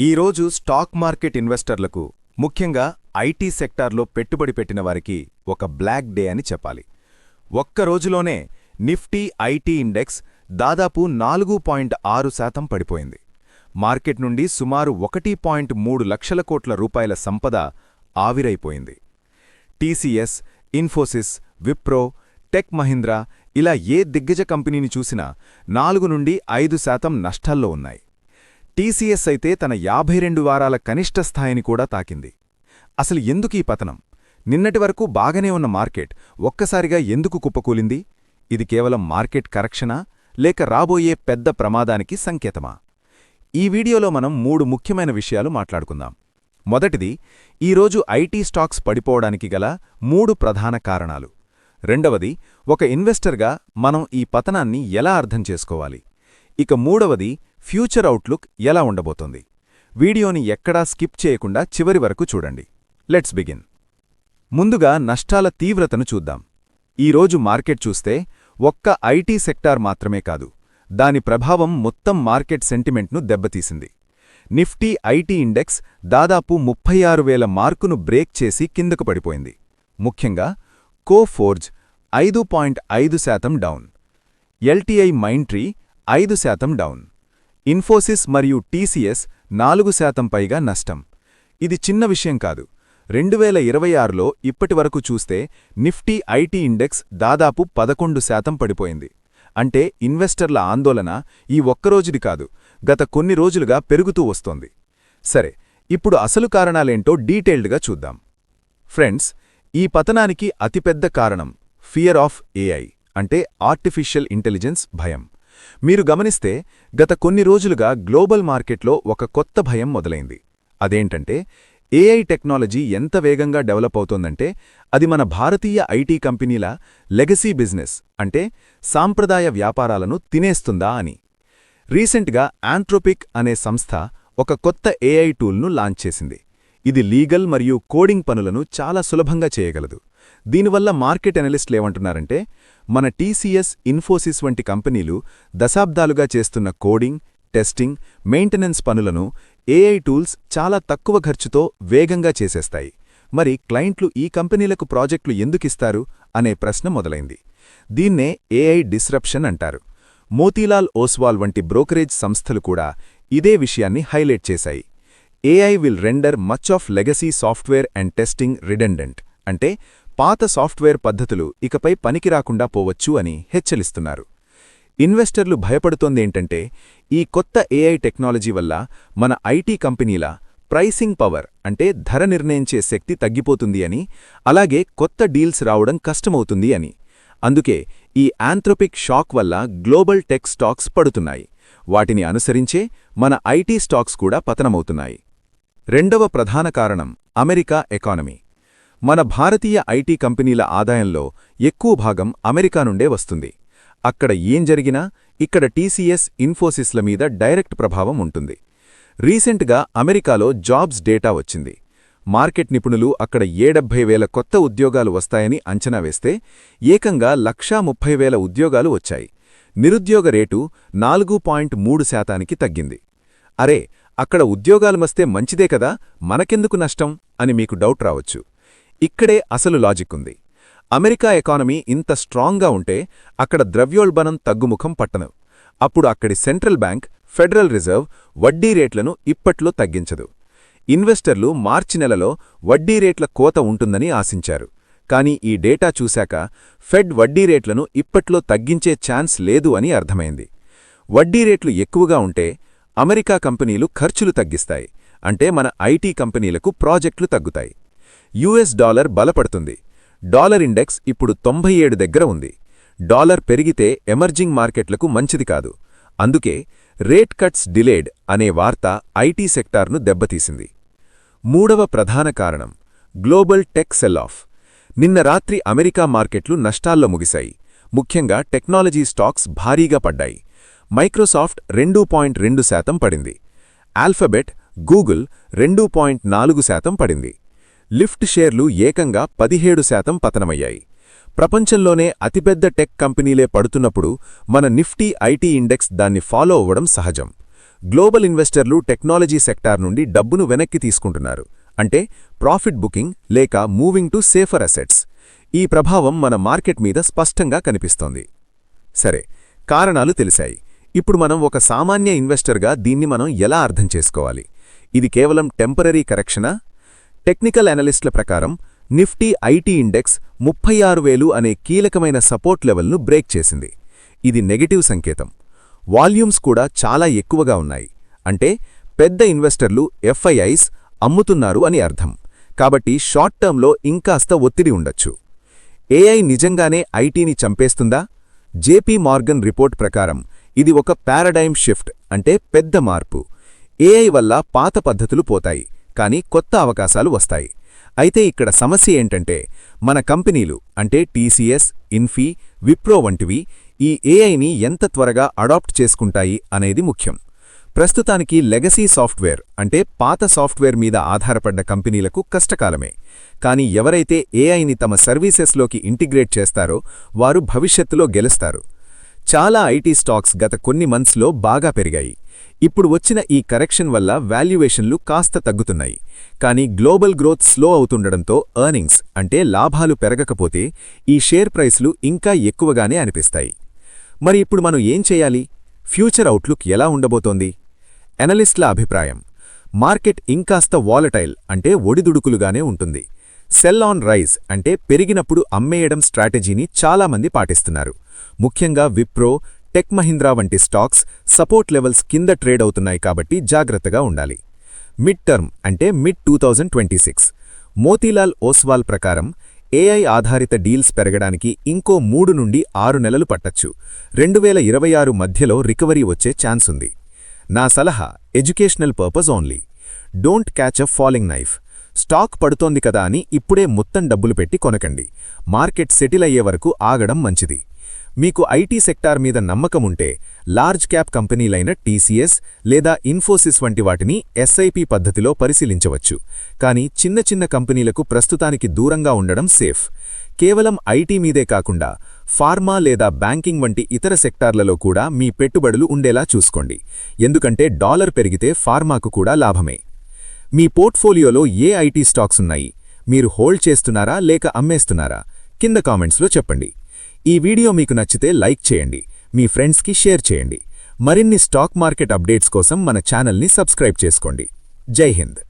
ఈరోజు stock market ఇన్వెస్టర్లకు ముఖ్యంగా ఐటీ సెక్టార్లో పెట్టుబడి పెట్టిన వారికి ఒక బ్లాక్ డే అని చెప్పాలి. ఒక్క రోజులోనే నిఫ్టీ ఐటీ ఇండెక్స్ దాదాపు నాలుగు పాయింట్ ఆరు శాతం పడిపోయింది. మార్కెట్ నుండి సుమారు ఒకటి పాయింట్ మూడు లక్షల కోట్ల రూపాయల సంపద ఆవిరైపోయింది. TCS Infosys Wipro Tech Mahindra ఇలా ఏ దిగ్గజ కంపెనీని చూసినా నాలుగు నుండి ఐదు శాతం నష్టాల్లో ఉన్నాయి. టీసీఎస్ అయితే తన యాభై రెండు వారాల కనిష్ట స్థాయిని కూడా తాకింది. అసలు ఎందుకీ పతనం? నిన్నటి వరకు బాగానే ఉన్న మార్కెట్ ఒక్కసారిగా ఎందుకు కుప్పకూలింది? ఇది కేవలం మార్కెట్ కరెక్షనా లేక రాబోయే పెద్ద ప్రమాదానికి సంకేతమా? ఈ వీడియోలో మనం మూడు ముఖ్యమైన విషయాలు మాట్లాడుకుందాం. మొదటిది ఈరోజు ఐటీ స్టాక్స్ పడిపోవడానికి గల మూడు ప్రధాన కారణాలు. రెండవది ఒక ఇన్వెస్టర్గా మనం ఈ పతనాన్ని ఎలా అర్థం చేసుకోవాలి? ఇక మూడవది ఫ్యూచర్ అవుట్లుక్ ఎలా ఉండబోతోంది? వీడియోని ఎక్కడా స్కిప్ చేయకుండా చివరి వరకు చూడండి. Let's begin. ముందుగా నష్టాల తీవ్రతను చూద్దాం. ఈరోజు మార్కెట్ చూస్తే ఒక్క ఐటీ సెక్టార్ మాత్రమే కాదు దాని ప్రభావం మొత్తం మార్కెట్ సెంటిమెంట్ను దెబ్బతీసింది. నిఫ్టీ ఐటీ ఇండెక్స్ దాదాపు ముప్పై ఆరు వేల మార్కును బ్రేక్ చేసి కిందకు పడిపోయింది. ముఖ్యంగా కోఫోర్జ్ ఐదు పాయింట్ ఐదు శాతం డౌన్. ఎల్టీఐ మైంట్రీ ఐదు శాతం డౌన్. ఇన్ఫోసిస్ మరియు టీసీఎస్ నాలుగు శాతం పైగా నష్టం. ఇది చిన్న విషయం కాదు. రెండు వేల ఇరవై ఆరులో ఇప్పటివరకు చూస్తే నిఫ్టీ ఐటీ ఇండెక్స్ దాదాపు పదకొండు శాతం పడిపోయింది. అంటే ఇన్వెస్టర్ల ఆందోళన ఈ ఒక్కరోజుది కాదు గత కొన్ని రోజులుగా పెరుగుతూ వస్తోంది. సరే ఇప్పుడు అసలు కారణాలేంటో డీటెయిల్డ్గా చూద్దాం. ఫ్రెండ్స్ ఈ పతనానికి అతిపెద్ద కారణం ఫియర్ ఆఫ్ ఏఐ అంటే ఆర్టిఫిషియల్ ఇంటెలిజెన్స్ భయం. మీరు గమనిస్తే గత కొన్ని రోజులుగా గ్లోబల్ మార్కెట్లో ఒక కొత్త భయం మొదలైంది. అదేంటంటే ఏఐ టెక్నాలజీ ఎంత వేగంగా డెవలప్ అవుతోందంటే అది మన భారతీయ ఐటీ కంపెనీల లెగసీ బిజినెస్ అంటే సాంప్రదాయ వ్యాపారాలను తినేస్తుందా అని. రీసెంట్గా ఆంట్రోపిక్ అనే సంస్థ ఒక కొత్త ఏఐ టూల్ను లాంచ్ చేసింది. ఇది లీగల్ మరియు కోడింగ్ పనులను చాలా సులభంగా చేయగలదు. దీనివల్ల మార్కెట్ ఎనలిస్ట్లేమంటున్నారంటే మన టీసీఎస్ ఇన్ఫోసిస్ వంటి కంపెనీలు దశాబ్దాలుగా చేస్తున్న కోడింగ్ టెస్టింగ్ మెయింటెనెన్స్ పనులను ఏఐ టూల్స్ చాలా తక్కువ ఖర్చుతో వేగంగా చేసేస్తాయి. మరి క్లయింట్లు ఈ కంపెనీలకు ప్రాజెక్టులు ఎందుకిస్తారు అనే ప్రశ్న మొదలైంది. దీన్నే ఏఐ డిస్రప్షన్ అంటారు. మోతీలాల్ ఓస్వాల్ వంటి బ్రోకరేజ్ సంస్థలు కూడా ఇదే విషయాన్ని హైలైట్ చేశాయి. AI will render much of legacy software and testing redundant అంటే పాత సాఫ్ట్వేర్ పద్ధతులు ఇకపై పనికిరాకుండా పోవచ్చు అని హెచ్చరిస్తున్నారు. ఇన్వెస్టర్లు భయపడుతోందేంటంటే ఈ కొత్త ఏఐ టెక్నాలజీ వల్ల మన ఐటీ కంపెనీల ప్రైసింగ్ పవర్ అంటే ధర నిర్ణయించే శక్తి తగ్గిపోతుంది అని అలాగే కొత్త డీల్స్ రావడం కష్టమవుతుంది అని. అందుకే ఈ ఆంథ్రోపిక్ షాక్ వల్ల గ్లోబల్ టెక్ స్టాక్స్ పడుతున్నాయి. వాటిని అనుసరించే మన ఐటీ స్టాక్స్ కూడా పతనమవుతున్నాయి. రెండవ ప్రధాన కారణం అమెరికా ఎకానమీ. మన భారతీయ ఐటీ కంపెనీల ఆదాయంలో ఎక్కువ భాగం అమెరికా నుండే వస్తుంది. అక్కడ ఏం జరిగినా ఇక్కడ టీసీఎస్ ఇన్ఫోసిస్ల మీద డైరెక్ట్ ప్రభావం ఉంటుంది. రీసెంట్గా అమెరికాలో జాబ్స్ డేటా వచ్చింది. మార్కెట్ నిపుణులు అక్కడ ఏడెబ్బై వేల కొత్త ఉద్యోగాలు వస్తాయని అంచనా వేస్తే ఏకంగా లక్షా ముప్పై వేల ఉద్యోగాలు వచ్చాయి. నిరుద్యోగ రేటు నాలుగు పాయింట్ మూడు శాతానికి తగ్గింది. అరే అక్కడ ఉద్యోగాలు వస్తే మంచిదే కదా మనకెందుకు నష్టం? అని మీకు డౌట్ రావచ్చు. ఇక్కడే అసలు లాజిక్ ఉంది. అమెరికా ఎకానమీ ఇంత స్ట్రాంగ్గా ఉంటే అక్కడ ద్రవ్యోల్బణం తగ్గుముఖం పట్టను అప్పుడు అక్కడి సెంట్రల్ బ్యాంక్ ఫెడరల్ రిజర్వ్ వడ్డీ రేట్లను ఇప్పట్లో తగ్గించదు. ఇన్వెస్టర్లు మార్చి నెలలో వడ్డీ రేట్ల కోత ఉంటుందని ఆశించారు. కానీ ఈ డేటా చూశాక ఫెడ్ వడ్డీ రేట్లను ఇప్పట్లో తగ్గించే ఛాన్స్ లేదు అని అర్థమైంది. వడ్డీ రేట్లు ఎక్కువగా ఉంటే అమెరికా కంపెనీలు ఖర్చులు తగ్గిస్తాయి. అంటే మన ఐటీ కంపెనీలకు ప్రాజెక్టులు తగ్గుతాయి. యుఎస్ డాలర్ బలపడుతుంది. డాలర్ ఇండెక్స్ ఇప్పుడు తొంభై ఏడు దగ్గర ఉంది. డాలర్ పెరిగితే ఎమర్జింగ్ మార్కెట్లకు మంచిది కాదు. అందుకే రేట్ కట్స్ డిలేడ్ అనే వార్త ఐటీ సెక్టార్ను దెబ్బతీసింది. మూడవ ప్రధాన కారణం గ్లోబల్ టెక్ సెల్ ఆఫ్ నిన్న రాత్రి అమెరికా మార్కెట్లు నష్టాల్లో ముగిశాయి. ముఖ్యంగా టెక్నాలజీ స్టాక్స్ భారీగా పడ్డాయి. మైక్రోసాఫ్ట్ రెండు పాయింట్ రెండు శాతం పడింది. ఆల్ఫబెట్ గూగుల్ రెండు పాయింట్ నాలుగు శాతం పడింది. లిఫ్ట్ షేర్లు ఏకంగా పదిహేడు శాతం పతనమయ్యాయి. ప్రపంచంలోనే అతిపెద్ద టెక్ కంపెనీలే పడుతున్నప్పుడు మన నిఫ్టీ ఐటీ ఇండెక్స్ దాన్ని ఫాలో అవ్వడం సహజం. గ్లోబల్ ఇన్వెస్టర్లు టెక్నాలజీ సెక్టార్ నుండి డబ్బును వెనక్కి తీసుకుంటున్నారు. అంటే ప్రాఫిట్ బుకింగ్ లేక మూవింగ్ టు సేఫర్ అసెట్స్. ఈ ప్రభావం మన మార్కెట్ మీద స్పష్టంగా కనిపిస్తోంది. సరే కారణాలు తెలిసాయి ఇప్పుడు మనం ఒక సామాన్య ఇన్వెస్టర్గా దీన్ని మనం ఎలా అర్థం చేసుకోవాలి? ఇది కేవలం టెంపరరీ కరెక్షనా? టెక్నికల్ అనలిస్టుల ప్రకారం నిఫ్టీ ఐటీ ఇండెక్స్ ముప్పై ఆరు వేలు అనే కీలకమైన సపోర్ట్ లెవెల్ను బ్రేక్ చేసింది. ఇది నెగటివ్ సంకేతం. వాల్యూమ్స్ కూడా చాలా ఎక్కువగా ఉన్నాయి. అంటే పెద్ద ఇన్వెస్టర్లు ఎఫ్ఐఐస్ అమ్ముతున్నారు అని అర్థం. కాబట్టి షార్ట్ టర్మ్లో ఇంకాస్త ఒత్తిడి ఉండొచ్చు. ఏఐ నిజంగానే ఐటీని చంపేస్తుందా? జేపీ మార్గన్ రిపోర్ట్ ప్రకారం ఇది ఒక పారాడైమ్ షిఫ్ట్ అంటే పెద్ద మార్పు. ఏఐ వల్ల పాత పద్ధతులు పోతాయి. కానీ కొత్త అవకాశాలు వస్తాయి. అయితే ఇక్కడ సమస్య ఏంటంటే మన కంపెనీలు అంటే టీసీఎస్ ఇన్ఫీ విప్రో వంటివి ఈ ఏఐని ఎంత త్వరగా అడాప్ట్ చేసుకుంటాయి అనేది ముఖ్యం. ప్రస్తుతానికి లెగసీ సాఫ్ట్వేర్ అంటే పాత సాఫ్ట్వేర్ మీద ఆధారపడ్డ కంపెనీలకు కష్టకాలమే. కానీ ఎవరైతే ఏఐని తమ సర్వీసెస్లోకి ఇంటిగ్రేట్ చేస్తారో వారు భవిష్యత్తులో గెలుస్తారు. చాలా ఐటీ స్టాక్స్ గత కొన్ని మంత్స్లో బాగా పెరిగాయి. ఇప్పుడు వచ్చిన ఈ కరెక్షన్ వల్ల వాల్యుయేషన్లు కాస్త తగ్గుతున్నాయి. కానీ గ్లోబల్ గ్రోత్ స్లో అవుతుండడంతో ఎర్నింగ్స్ అంటే లాభాలు పెరగకపోతే ఈ షేర్ ప్రైస్లు ఇంకా ఎక్కువగానే అనిపిస్తాయి. మరి ఇప్పుడు మనం ఏం చేయాలి? ఫ్యూచర్ అవుట్లుక్ ఎలా ఉండబోతోంది? ఎనలిస్ట్ల అభిప్రాయం. మార్కెట్ ఇంకాస్త వాలటైల్ అంటే ఒడిదుడుకులుగానే ఉంటుంది. సెల్ ఆన్ రైజ్ అంటే పెరిగినప్పుడు అమ్మేయడం స్ట్రాటజీని చాలామంది పాటిస్తున్నారు. ముఖ్యంగా విప్రో టెక్ మహింద్రా వంటి స్టాక్స్ సపోర్ట్ లెవెల్స్ కింద ట్రేడ్ అవుతున్నాయి కాబట్టి జాగ్రత్తగా ఉండాలి. మిడ్ టర్మ్ అంటే mid two thousand twenty six. Motilal Oswal ప్రకారం ఏఐ ఆధారిత డీల్స్ పెరగడానికి ఇంకో మూడు నుండి ఆరు నెలలు పట్టచ్చు. రెండు వేల ఇరవై ఆరు మధ్యలో రికవరీ వచ్చే ఛాన్స్ ఉంది. నా సలహా educational purpose only. Don't catch a falling knife. Stock పడుతోంది కదా అని ఇప్పుడే మొత్తం డబ్బులు పెట్టి కొనకండి. మార్కెట్ సెటిల్ అయ్యే వరకు ఆగడం మంచిది. మీకు ఐటీ సెక్టార్ మీద నమ్మకముంటే లార్జ్ క్యాప్ కంపెనీలైన టీసీఎస్ లేదా ఇన్ఫోసిస్ వంటి వాటిని ఎస్ఐపి పద్ధతిలో పరిశీలించవచ్చు. కానీ చిన్న చిన్న కంపెనీలకు ప్రస్తుతానికి దూరంగా ఉండడం సేఫ్. కేవలం ఐటీ మీదే కాకుండా ఫార్మా లేదా బ్యాంకింగ్ వంటి ఇతర సెక్టార్లలో కూడా మీ పెట్టుబడులు ఉండేలా చూసుకోండి. ఎందుకంటే డాలర్ పెరిగితే ఫార్మాకు కూడా లాభమే. మీ పోర్ట్ఫోలియోలో ఏ ఐటీ స్టాక్స్ ఉన్నాయి? మీరు హోల్డ్ చేస్తున్నారా లేక అమ్మేస్తున్నారా? కింద కామెంట్స్లో చెప్పండి. ఈ వీడియో మీకు నచ్చితే లైక్ చేయండి. మీ ఫ్రెండ్స్కి షేర్ చేయండి. మరిన్ని స్టాక్ మార్కెట్ అప్డేట్స్ కోసం మన ఛానల్ని సబ్స్క్రైబ్ చేసుకోండి. జై హింద్.